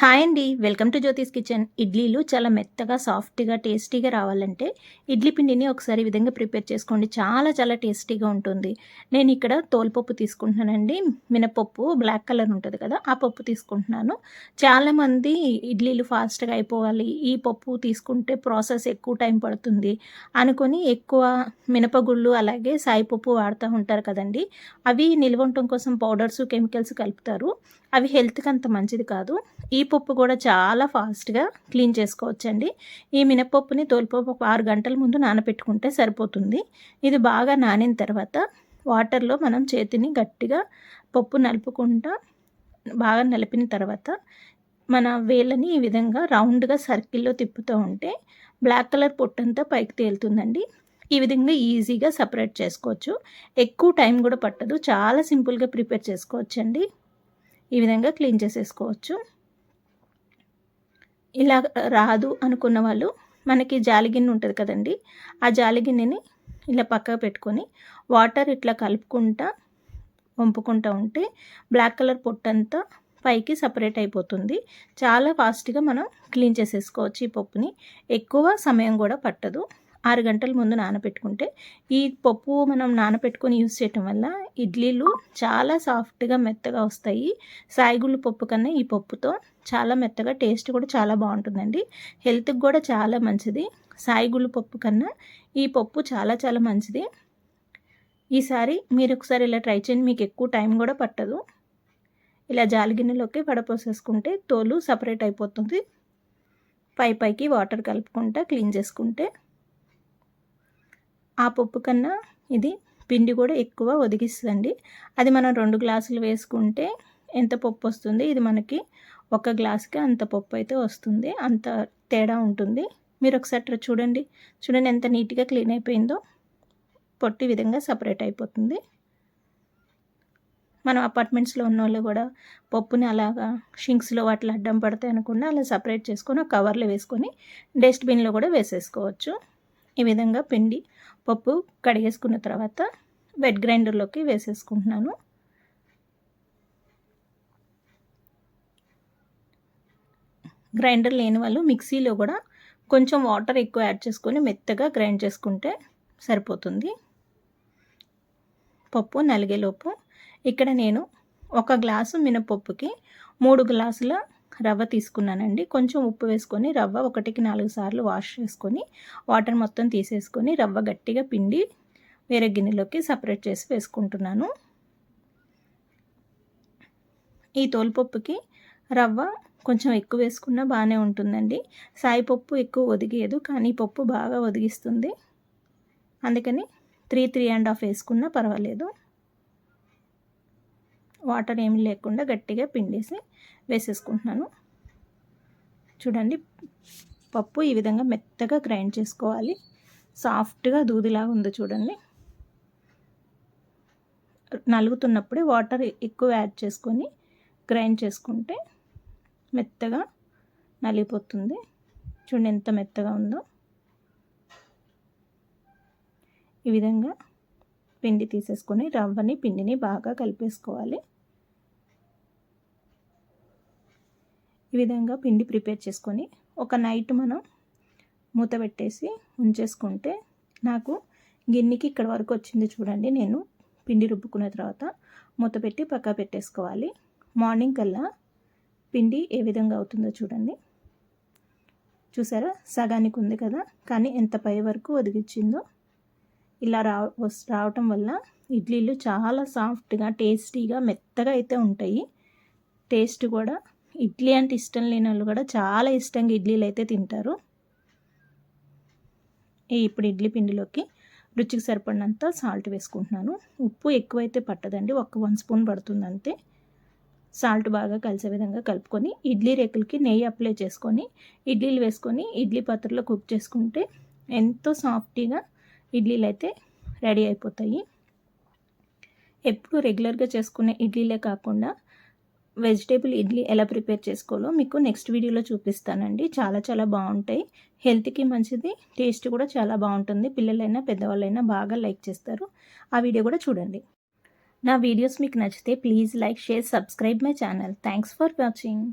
Hi అండి. Welcome to Jyothi's kitchen. ఇడ్లీలు చాలా మెత్తగా సాఫ్ట్గా టేస్టీగా రావాలంటే ఇడ్లీ పిండిని ఒకసారి ఈ విధంగా ప్రిపేర్ చేసుకోండి. చాలా చాలా టేస్టీగా ఉంటుంది. నేను ఇక్కడ తోలుపప్పు తీసుకుంటున్నానండి. మినపప్పు బ్లాక్ కలర్ ఉంటుంది కదా ఆ పప్పు తీసుకుంటున్నాను. చాలామంది ఇడ్లీలు ఫాస్ట్గా అయిపోవాలి. ఈ పప్పు తీసుకుంటే ప్రాసెస్ ఎక్కువ టైం పడుతుంది అనుకొని ఎక్కువ మినపగుళ్ళు అలాగే సాయిపప్పు వాడుతూ ఉంటారు కదండి. అవి నిల్వ ఉండటం కోసం పౌడర్స్ కెమికల్స్ కలుపుతారు. అవి హెల్త్కి అంత మంచిది కాదు. ఈ పప్పు కూడా చాలా ఫాస్ట్గా క్లీన్ చేసుకోవచ్చండి. ఈ మినపప్పుని తోలుపప్పు ఒక ఆరు గంటల ముందు నానబెట్టుకుంటే సరిపోతుంది. ఇది బాగా నానిన తర్వాత వాటర్లో మనం చేతిని గట్టిగా పప్పు నలుపుకుంటా బాగా నలిపిన తర్వాత మన వేళ్ళని ఈ విధంగా రౌండ్గా సర్కిల్లో తిప్పుతూ ఉంటే బ్లాక్ కలర్ పొట్టంతా పైకి తేలుతుందండి. ఈ విధంగా ఈజీగా సపరేట్ చేసుకోవచ్చు. ఎక్కువ టైం కూడా పట్టదు. చాలా సింపుల్గా ప్రిపేర్ చేసుకోవచ్చండి. ఈ విధంగా క్లీన్ చేసేసుకోవచ్చు. ఇలా రాదు అనుకున్న వాళ్ళు మనకి జాలిగిన్నె ఉంటుంది కదండి. ఆ జాలిగిన్నెని ఇలా పక్కకు పెట్టుకొని వాటర్ ఇట్లా కలుపుకుంటా వంపుకుంటూ ఉంటే బ్లాక్ కలర్ పొట్టంతా పైకి సపరేట్ అయిపోతుంది. చాలా ఫాస్ట్గా మనం క్లీన్ చేసేసుకోవచ్చు ఈ పప్పుని. ఎక్కువ సమయం కూడా పట్టదు. ఆరు గంటల ముందు నానబెట్టుకుంటే ఈ పప్పు మనం నానబెట్టుకొని యూజ్ చేయటం వల్ల ఇడ్లీలు చాలా సాఫ్ట్గా మెత్తగా వస్తాయి. సాయిగుళ్ళు పప్పు కన్నా ఈ పప్పుతో చాలా మెత్తగా టేస్ట్ కూడా చాలా బాగుంటుందండి. హెల్త్కి కూడా చాలా మంచిది. సాయిగుళ్ళు పప్పు కన్నా ఈ పప్పు చాలా చాలా మంచిది. ఈసారి మీరు ఒకసారి ఇలా ట్రై చేయండి. మీకు ఎక్కువ టైం కూడా పట్టదు. ఇలా జాలిగిన్నెలోకి వడపోసేసుకుంటే తోలు సపరేట్ అయిపోతుంది. పై పైకి వాటర్ కలుపుకుంటా క్లీన్ చేసుకుంటే ఆ పప్పు కన్నా ఇది పిండి కూడా ఎక్కువ ఒదిగిస్తుందండి. అది మనం రెండు గ్లాసులు వేసుకుంటే ఎంత పప్పు వస్తుంది? ఇది మనకి ఒక గ్లాస్కి అంత పప్పు అయితే వస్తుంది. అంత తేడా ఉంటుంది. మీరు ఒకసారి చూడండి. చూడండి ఎంత నీట్గా క్లీన్ అయిపోయిందో. పొట్టి విధంగా సపరేట్ అయిపోతుంది. మనం అపార్ట్మెంట్స్లో ఉన్న వాళ్ళు కూడా పప్పుని అలాగా షింక్స్లో వాటిలో అడ్డం పడతాయి అనుకుండా అలా సపరేట్ చేసుకొని కవర్లో వేసుకొని డస్ట్బిన్లో కూడా వేసేసుకోవచ్చు. ఈ విధంగా పిండి పప్పు కడిగేసుకున్న తర్వాత వెట్ గ్రైండర్లోకి వేసేసుకుంటున్నాను. గ్రైండర్ లేని వాళ్ళు మిక్సీలో కూడా కొంచెం వాటర్ ఎక్కువ యాడ్ చేసుకొని మెత్తగా గ్రైండ్ చేసుకుంటే సరిపోతుంది. పప్పు నలిగేలోపు ఇక్కడ నేను ఒక గ్లాసు మినపప్పుకి మూడు గ్లాసుల రవ్వ తీసుకున్నానండి. కొంచెం ఉప్పు వేసుకొని రవ్వ ఒకటికి నాలుగు సార్లు వాష్ చేసుకొని వాటర్ మొత్తం తీసేసుకొని రవ్వ గట్టిగా పిండి వేరే గిన్నెలోకి సపరేట్ చేసి వేసుకుంటున్నాను. ఈ తోలుపప్పుకి రవ్వ కొంచెం ఎక్కువ వేసుకున్నా బాగానే ఉంటుందండి. సాయిపప్పు ఎక్కువ ఒదిగేయదు కానీ పప్పు బాగా ఒదిగిస్తుంది. అందుకని త్రీ త్రీ అండ్ హాఫ్ వేసుకున్నా పర్వాలేదు. వాటర్ ఏమి లేకుండా గట్టిగా పిండేసి వేసేసుకుంటున్నాను. చూడండి పప్పు ఈ విధంగా మెత్తగా గ్రైండ్ చేసుకోవాలి. సాఫ్ట్గా దూదిలాగా ఉంది చూడండి. నలుగుతున్నప్పుడే వాటర్ ఎక్కువ యాడ్ చేసుకొని గ్రైండ్ చేసుకుంటే మెత్తగా నలిగిపోతుంది. చూడండి ఎంత మెత్తగా ఉందో. ఈ విధంగా పిండి తీసేసుకొని రవ్వని పిండిని బాగా కలిపేసుకోవాలి. ఈ విధంగా పిండి ప్రిపేర్ చేసుకొని ఒక నైట్ మనం మూత పెట్టేసి ఉంచేసుకుంటే నాకు గిన్నెకి ఇక్కడ వరకు వచ్చింది చూడండి. నేను పిండి రుబ్బుకున్న తర్వాత మూత పెట్టి పక్క పెట్టేసుకోవాలి. మార్నింగ్ కల్లా పిండి ఏ విధంగా అవుతుందో చూడండి. చూసారా? సగానికి ఉంది కదా. కానీ ఎంత పై వరకు ఒదిగిచ్చిందో. ఇలా రా రావటం వల్ల ఇడ్లీలు చాలా సాఫ్ట్గా టేస్టీగా మెత్తగా అయితే ఉంటాయి. టేస్ట్ కూడా ఇడ్లీ అంటే ఇష్టం లేని వాళ్ళు కూడా చాలా ఇష్టంగా ఇడ్లీలు అయితే తింటారు. ఇప్పుడు ఇడ్లీ పిండిలోకి రుచికి సరిపడినంత సాల్ట్ వేసుకుంటున్నాను. ఉప్పు ఎక్కువైతే పట్టదండి. ఒక వన్ స్పూన్ పడుతుంది అంతే. సాల్ట్ బాగా కలిసే విధంగా కలుపుకొని ఇడ్లీ రేకులకి నెయ్యి అప్లై చేసుకొని ఇడ్లీలు వేసుకొని ఇడ్లీ పాత్రలో కుక్ చేసుకుంటే ఎంతో సాఫ్టీగా ఇడ్లీలు అయితే రెడీ అయిపోతాయి. ఎప్పుడు రెగ్యులర్గా చేసుకునే ఇడ్లీలే కాకుండా వెజిటేబుల్ ఇడ్లీ ఎలా ప్రిపేర్ చేసుకోవాలో మీకు నెక్స్ట్ వీడియోలో చూపిస్తానండి. చాలా చాలా బాగుంటాయి. హెల్త్కి మంచిది టేస్ట్ కూడా చాలా బాగుంటుంది. పిల్లలైనా పెద్దవాళ్ళైనా బాగా లైక్ చేస్తారు. ఆ వీడియో కూడా చూడండి. నా వీడియోస్ మీకు నచ్చితే please like share subscribe my channel thanks for watching